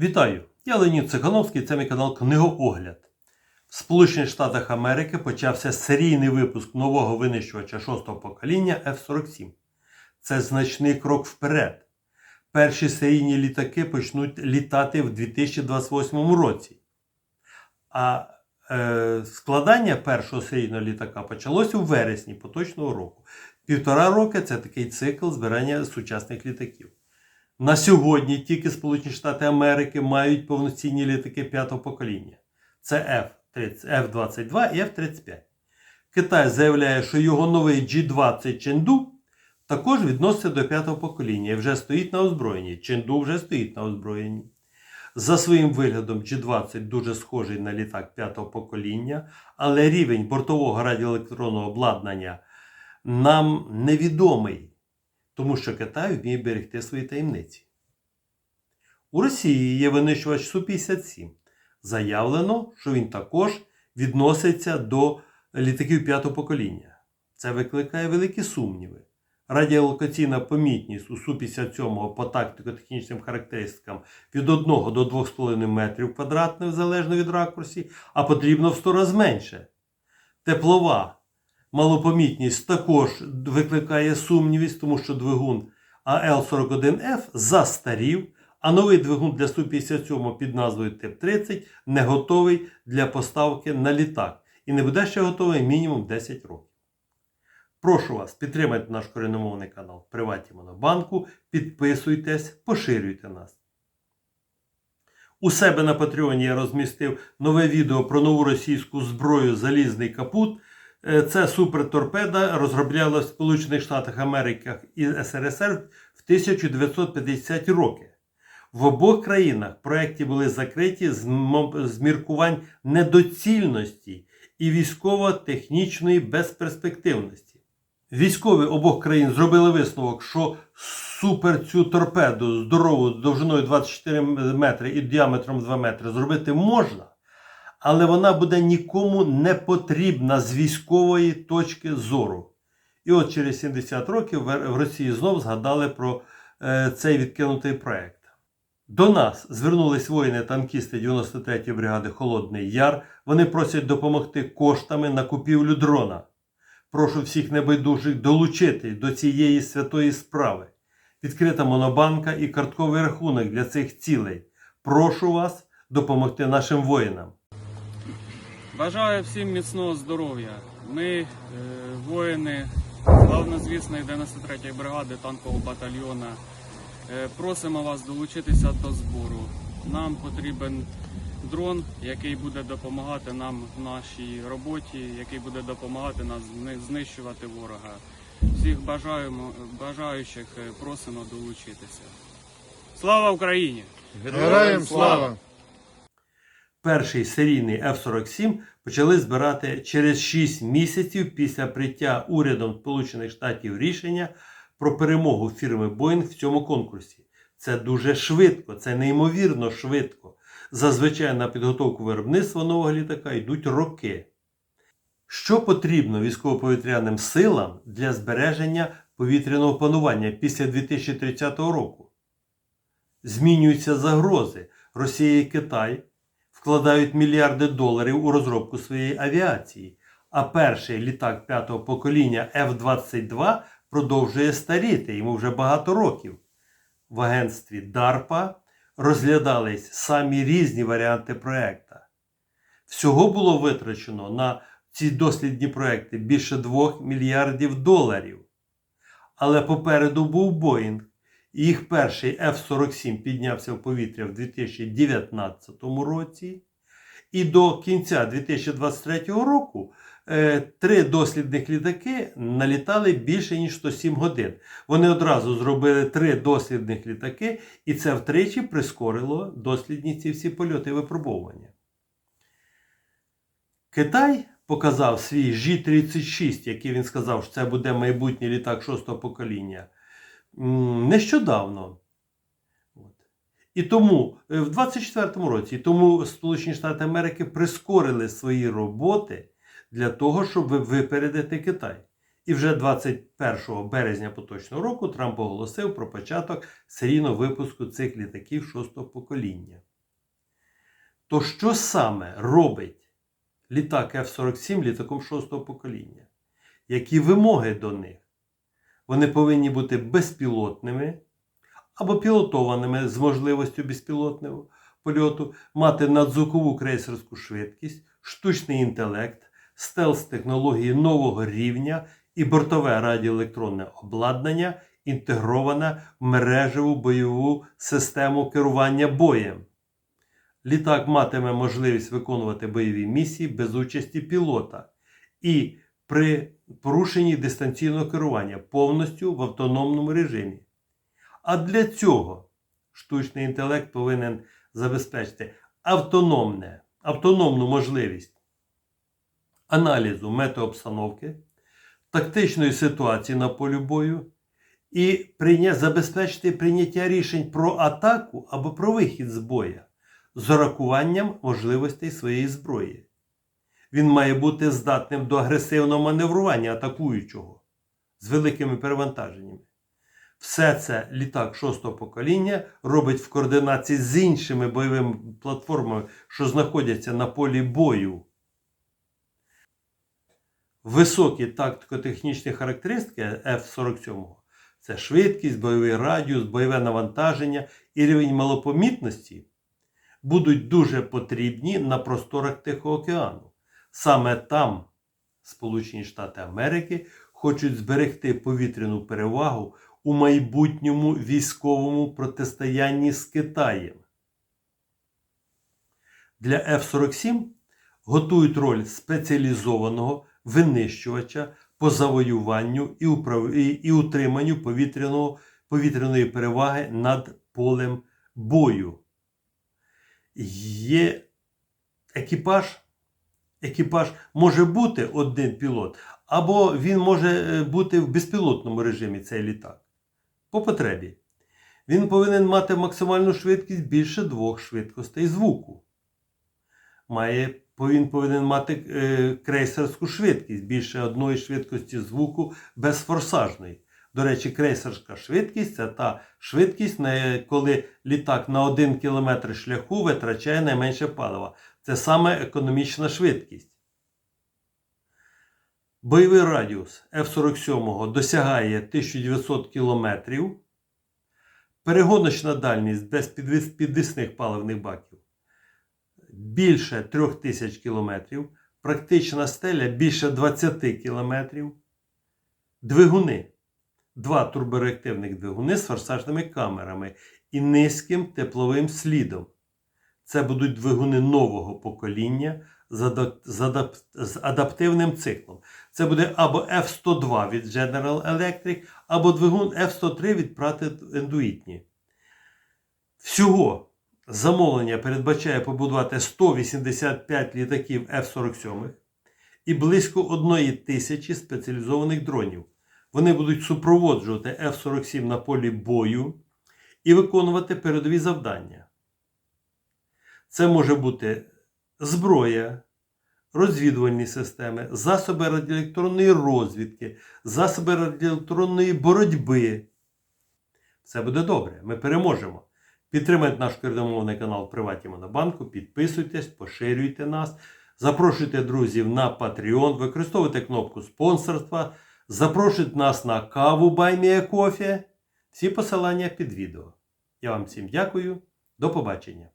Вітаю! Я Леонід Цихановський, це мій канал Книгоогляд. В Сполучених Штатах Америки почався серійний випуск нового винищувача шостого покоління F-47. Це значний крок вперед. Перші серійні літаки почнуть літати в 2028 році. А е, складання першого серійного літака почалося у вересні поточного року. Півтора роки це такий цикл збирання сучасних літаків. На сьогодні тільки Сполучені Штати Америки мають повноцінні літаки п'ятого покоління. Це F-30, F-22 і F-35. Китай заявляє, що його новий G-20 Ченду також відноситься до п'ятого покоління і вже стоїть на озброєнні. Ченду вже стоїть на озброєнні. За своїм виглядом G-20 дуже схожий на літак п'ятого покоління, але рівень бортового радіоелектронного обладнання нам невідомий тому що Китай вміє берегти свої таємниці. У Росії є винищувач Су-57. Заявлено, що він також відноситься до літаків п'ятого покоління. Це викликає великі сумніви. Радіолокаційна помітність у Су-57 по тактико-технічним характеристикам від 1 до 2,5 метрів квадратних залежно від ракурсі, а потрібно в 100 разів менше. Теплова малопомітність також викликає сумнівість, тому що двигун АЛ-41Ф застарів, а новий двигун для Су-57 під назвою ТИП-30 не готовий для поставки на літак і не буде ще готовий мінімум 10 років. Прошу вас, підтримайте наш корінномовний канал Приваті Монобанку, підписуйтесь, поширюйте нас. У себе на Патреоні я розмістив нове відео про нову російську зброю Залізний капут. Е, Це суперторпеда розроблялась в Сполучених Штатах Америки і СРСР в 1950 роки. В обох країнах проекти були закриті з з міркувань недоцільності і військово-технічної безперспективності. Військові обох країн зробили висновок, що супер цю торпеду здорову довжиною 24 метри і діаметром 2 метри зробити можна, але вона буде нікому не потрібна з військової точки зору. І от через 70 років в Росії знов згадали про е, цей відкинутий проект. До нас звернулись воїни-танкісти 93-ї бригади Холодний Яр. Вони просять допомогти коштами на купівлю дрона. Прошу всіх небайдужих долучити до цієї святої справи. Відкрита монобанка і картковий рахунок для цих цілей. Прошу вас допомогти нашим воїнам. Бажаю всім міцного здоров'я. Ми, е, воїни славнозвісної 93-ї бригади танкового батальйона, е, просимо вас долучитися до збору. Нам потрібен дрон, який буде допомагати нам в нашій роботі, який буде допомагати нам знищувати ворога. Всіх бажаємо, бажаючих е, просимо долучитися. Слава Україні! Героям слава! Перший серійний F-47 почали збирати через 6 місяців після прийняття урядом Сполучених Штатів рішення про перемогу фірми Boeing в цьому конкурсі. Це дуже швидко, це неймовірно швидко. Зазвичай на підготовку виробництва нового літака йдуть роки. Що потрібно військово-повітряним силам для збереження повітряного панування після 2030 року? Змінюються загрози. Росія і Китай вкладають мільярди доларів у розробку своєї авіації, а перший літак п'ятого покоління F-22 продовжує старіти, йому вже багато років. В агентстві DARPA розглядались самі різні варіанти проекта. Всього було витрачено на ці дослідні проекти більше 2 мільярдів доларів. Але попереду був Боїнг. Їх перший F-47 піднявся в повітря в 2019 році. І до кінця 2023 року е, три дослідних літаки налітали більше ніж 107 годин. Вони одразу зробили три дослідних літаки, і це втричі прискорило дослідні ці всі польоти випробовування. Китай показав свій G-36, який він сказав, що це буде майбутній літак шостого покоління нещодавно. І тому е, в 24-му році, і тому Сполучені Штати Америки прискорили свої роботи для того, щоб випередити Китай. І вже 21 березня поточного року Трамп оголосив про початок серійного випуску цих літаків шостого покоління. То що саме робить літак F-47 літаком шостого покоління? Які вимоги до них? Вони повинні бути безпілотними або пілотованими з можливістю безпілотного польоту, мати надзвукову крейсерську швидкість, штучний інтелект, стелс-технології нового рівня і бортове радіоелектронне обладнання, інтегроване в мережеву бойову систему керування боєм. Літак матиме можливість виконувати бойові місії без участі пілота і при порушенні дистанційного керування повністю в автономному режимі. А для цього штучний інтелект повинен забезпечити автономне, автономну можливість аналізу метеообстановки, тактичної ситуації на полі бою і прийня... забезпечити прийняття рішень про атаку або про вихід з боя з урахуванням можливостей своєї зброї. Він має бути здатним до агресивного маневрування атакуючого з великими перевантаженнями. Все це літак шостого покоління робить в координації з іншими бойовими платформами, що знаходяться на полі бою. Високі тактико-технічні характеристики F-47 це швидкість, бойовий радіус, бойове навантаження і рівень малопомітності будуть дуже потрібні на просторах Тихого океану. Саме там Сполучені Штати Америки хочуть зберегти повітряну перевагу у майбутньому військовому протистоянні з Китаєм. Для F-47 готують роль спеціалізованого винищувача по завоюванню і, управ... і, утриманню повітряного, повітряної переваги над полем бою. Є екіпаж. Екіпаж може бути один пілот, або він може бути в безпілотному режимі цей літак. По потребі. Він повинен мати максимальну швидкість більше двох швидкостей звуку. Має, він повинен мати е, крейсерську швидкість більше одної швидкості звуку безфорсажної. До речі, крейсерська швидкість це та швидкість, коли літак на 1 км шляху витрачає найменше палива. Це саме економічна швидкість. Бойовий радіус F-47 досягає 1900 км. Перегоночна дальність без підвісних паливних баків більше 3000 км. Практична стеля більше 20 км. Двигуни. Два турбореактивних двигуни з форсажними камерами і низьким тепловим слідом. Це будуть двигуни нового покоління з, адап... з, адап... з адаптивним циклом. Це буде або F102 від General Electric, або двигун F103 від Pratt Whitney. Всього замовлення передбачає побудувати 185 літаків F-47 і близько 1 тисячі спеціалізованих дронів. Вони будуть супроводжувати F-47 на полі бою і виконувати передові завдання. Це може бути зброя, розвідувальні системи, засоби радіоелектронної розвідки, засоби радіоелектронної боротьби. Все буде добре, ми переможемо. Підтримайте наш кордомовний канал Приваті Монобанку, підписуйтесь, поширюйте нас, запрошуйте друзів на Patreon, використовуйте кнопку спонсорства, запрошуйте нас на каву Баймія Кофе. Всі посилання під відео. Я вам всім дякую. До побачення.